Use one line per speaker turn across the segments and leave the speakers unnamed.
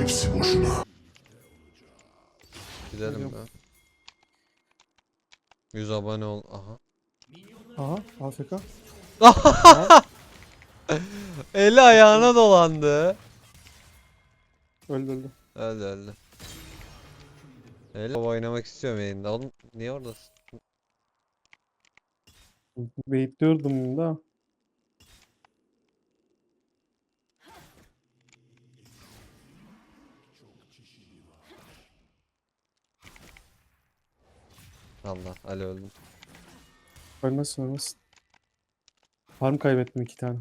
hepsi boşuna.
Gidelim be. 100 abone ol. Aha.
Aha AFK.
Eli ayağına dolandı.
Öldü öldü.
Öldü öldü. Eli oynamak istiyorum yayında. Oğlum niye oradasın?
Bekliyordum da.
Allah Ali öldüm.
Ölmezsin ölmezsin. Farm kaybettim iki tane.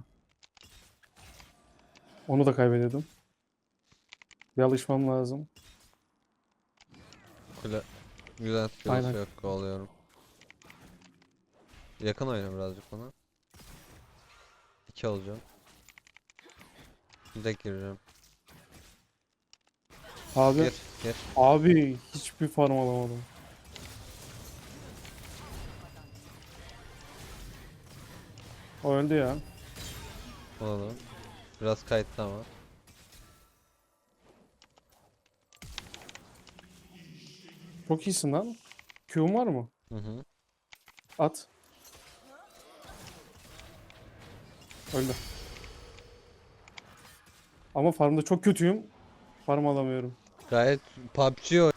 Onu da kaybediyordum. Bir alışmam lazım.
Kule. Güzel.
Aynen.
Aynen. yok kovalıyorum. Yakın oyna birazcık ona. İki alacağım. Bir de gireceğim.
Abi,
Gir, gir.
abi hiçbir farm alamadım. O öldü ya.
Alalım. Biraz kayıtlı ama.
Çok iyisin lan. Q'un var mı?
Hı hı.
At. Öldü. Ama farmda çok kötüyüm. Farm alamıyorum.
Gayet PUBG oy-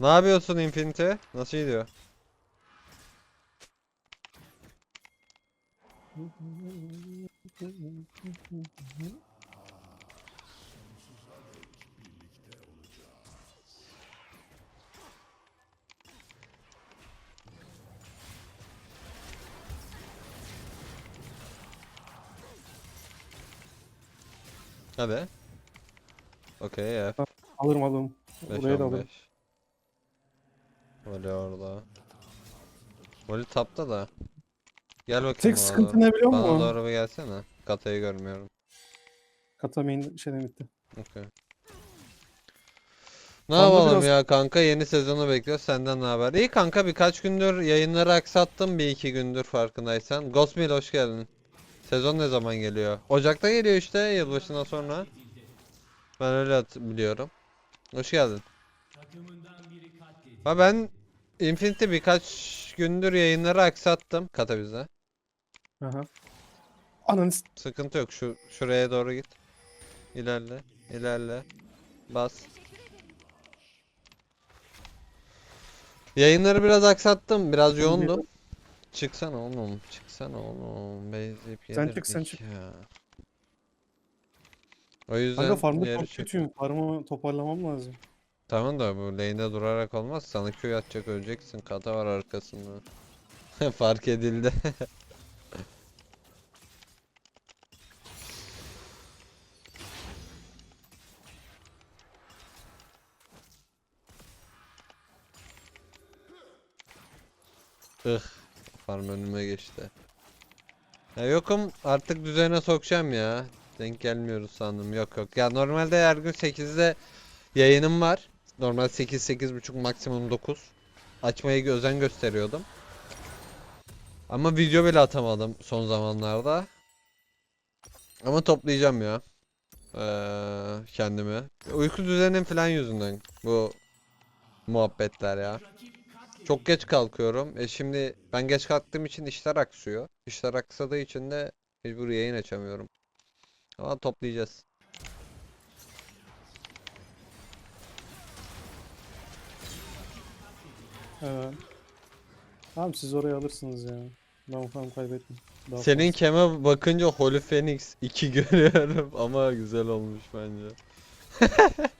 Ne yapıyorsun Infinity? Nasıl gidiyor? Hadi. Okey F.
Alırım alırım.
5
Buraya da alırım.
15. Voli orada. Voli tapta da. Gel bakayım
Tek
bana
sıkıntı
doğru.
ne biliyor
Bana
musun?
doğru bir gelsene. Katayı görmüyorum.
Kata main şeyden bitti.
Okey. Ne
Kanka
yapalım
biraz-
ya kanka yeni sezonu bekliyoruz senden ne haber? İyi kanka birkaç gündür yayınları aksattım bir iki gündür farkındaysan. Ghostmail hoş geldin. Sezon ne zaman geliyor? Ocak'ta geliyor işte yılbaşından sonra. Ben öyle hat- biliyorum. Hoş geldin. Ha ben Infinity birkaç gündür yayınları aksattım kata bize.
Aha. Ananı s-
Sıkıntı yok. Şu şuraya doğru git. İlerle, ilerle. Bas. Yayınları biraz aksattım. Biraz yoğundum. Çıksana oğlum. Çıksana oğlum. Beyzip
Sen çık, sen çık.
ya. O yüzden
Kanka farmda
geri
çok
çık.
kötüyüm. Farmı toparlamam lazım.
Tamam da bu lane'de durarak olmaz. Sana Q atacak öleceksin. Kata var arkasında. Fark edildi. Ih, farm önüme geçti. Ya yokum artık düzene sokacağım ya. Denk gelmiyoruz sandım. Yok yok. Ya normalde her gün 8'de yayınım var. Normal 8 8.30 maksimum 9. Açmaya gö- özen gösteriyordum. Ama video bile atamadım son zamanlarda. Ama toplayacağım ya. Eee kendimi. Uyku düzenim falan yüzünden bu muhabbetler ya. Çok geç kalkıyorum. E şimdi ben geç kalktığım için işler aksıyor. İşler aksadığı için de mecbur yayın açamıyorum. Ama toplayacağız.
Evet. Tamam siz orayı alırsınız ya. Ben farm kaybettim. Daha
Senin
fazla.
keme bakınca Holy Phoenix 2 görüyorum ama güzel olmuş bence.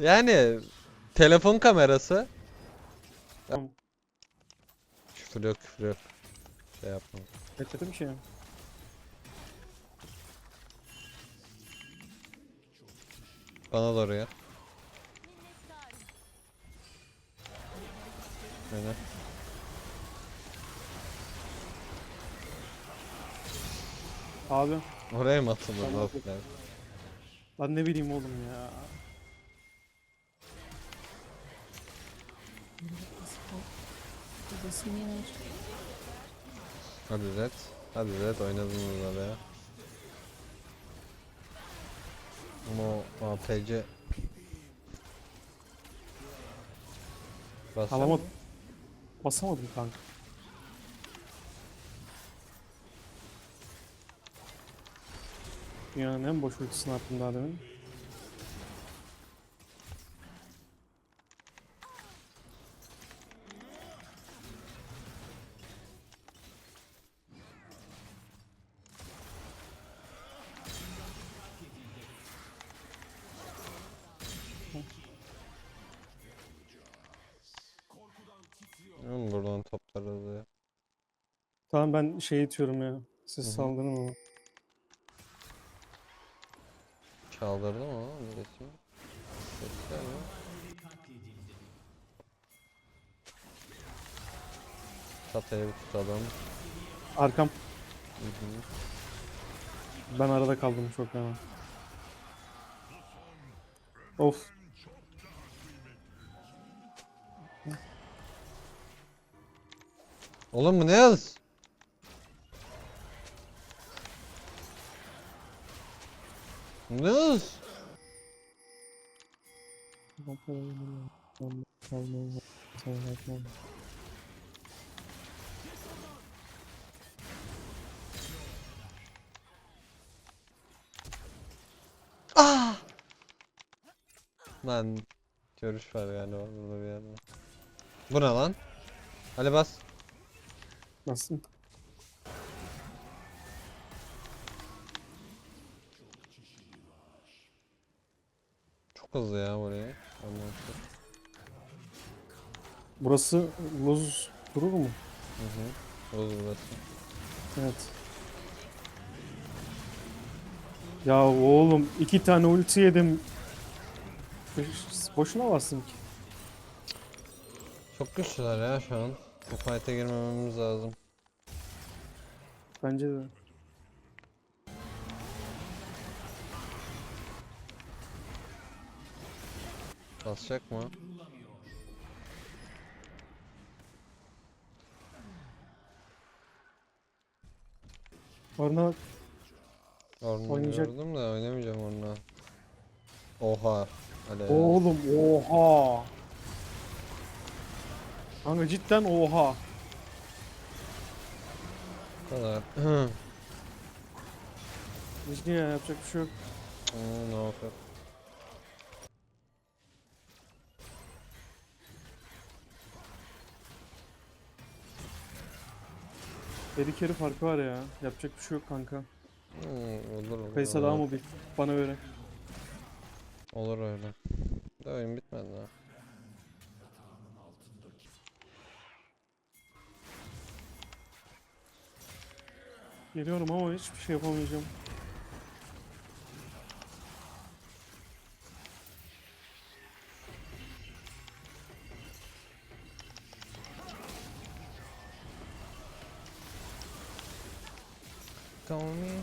Yani telefon kamerası.
Tamam.
Küfür yok küfür yok. Şey yapma.
Bekledim ki.
Bana doğru ya. Aynen.
Abi.
Oraya mı atılır
Tamam. Lan ne bileyim oğlum ya.
Hadi Red. Hadi Red oynadın orada ya. Ama o APC.
Alamadım. Basamadım kanka. Dünyanın en boş ultisini attım daha demin.
Oğlum buradan toplarız ya.
Tamam ben şey itiyorum ya. Siz
Hı hı.
saldırın ama.
Çaldırdı mı lan birisi? Sesler mi? Satayı bir tutalım.
Arkam.
Hı hı.
Ben arada kaldım çok fena. Of.
Oğlum bu ne yaz? Ne yaz? Ah! Lan görüş var galiba burada bir yerde. Bu ne lan? Hadi bas.
Nasıl?
Çok hızlı ya buraya. Anlamıştım.
Burası Luz durur mu?
Hı hı. Oğuz burası.
Evet. Ya oğlum iki tane ulti yedim. Boş- Boşuna bastım ki.
Çok güçlüler ya şu an. Bu fight'e girmememiz lazım.
Bence de.
Basacak mı?
Orna
Orunu
Oynayacak.
gördüm de oynamayacağım onunla. Oha. Ya.
Oğlum oha. Kanka cidden oha.
Bu kadar.
Hiç niye yapacak bir şey yok.
Hmm, no offer.
Deli keri farkı var ya. Yapacak bir şey yok kanka.
Hmm, olur olur. Olur.
daha mobil. Bana göre.
Olur öyle. De oyun bitmedi daha.
Geliyorum ama hiçbir şey yapamayacağım.
Come me.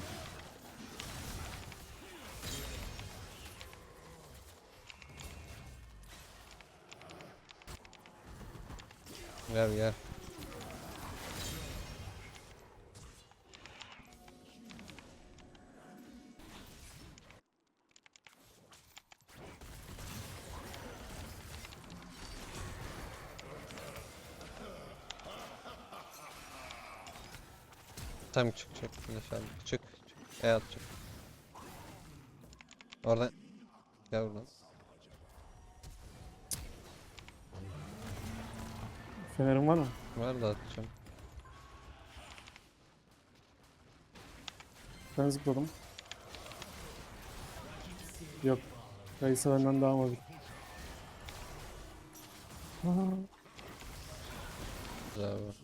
Gel gel. Tam çık çık flash aldık. Çık çık. E at çık. Oradan. Gel buradan.
Fenerim var mı?
Var da atacağım.
Ben zıpladım. Yok. Kayısa benden daha. Aa,
Güzel bu.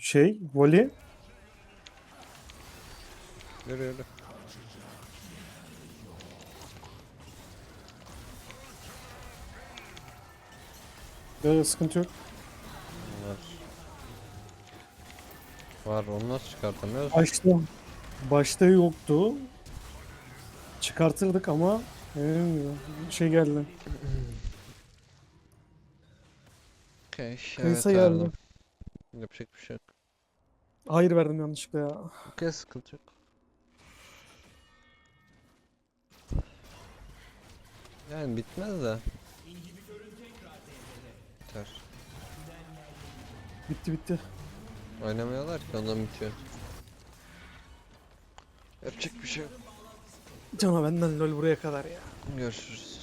Şey, voli.
Yürü yürü.
Ee, sıkıntı yok.
Var. Var onu nasıl çıkartamıyoruz?
Başta, başta yoktu. Çıkartırdık ama ee, şey geldi.
Okay,
Kayısa geldi.
Yapacak bir şey yok.
Hayır verdim yanlışlıkla ya.
Okey sıkıntı yok. Yani bitmez de. Biter.
Bitti bitti.
Oynamıyorlar ki ondan bitiyor. Yapacak bir şey yok.
Cana benden lol buraya kadar ya.
Görüşürüz.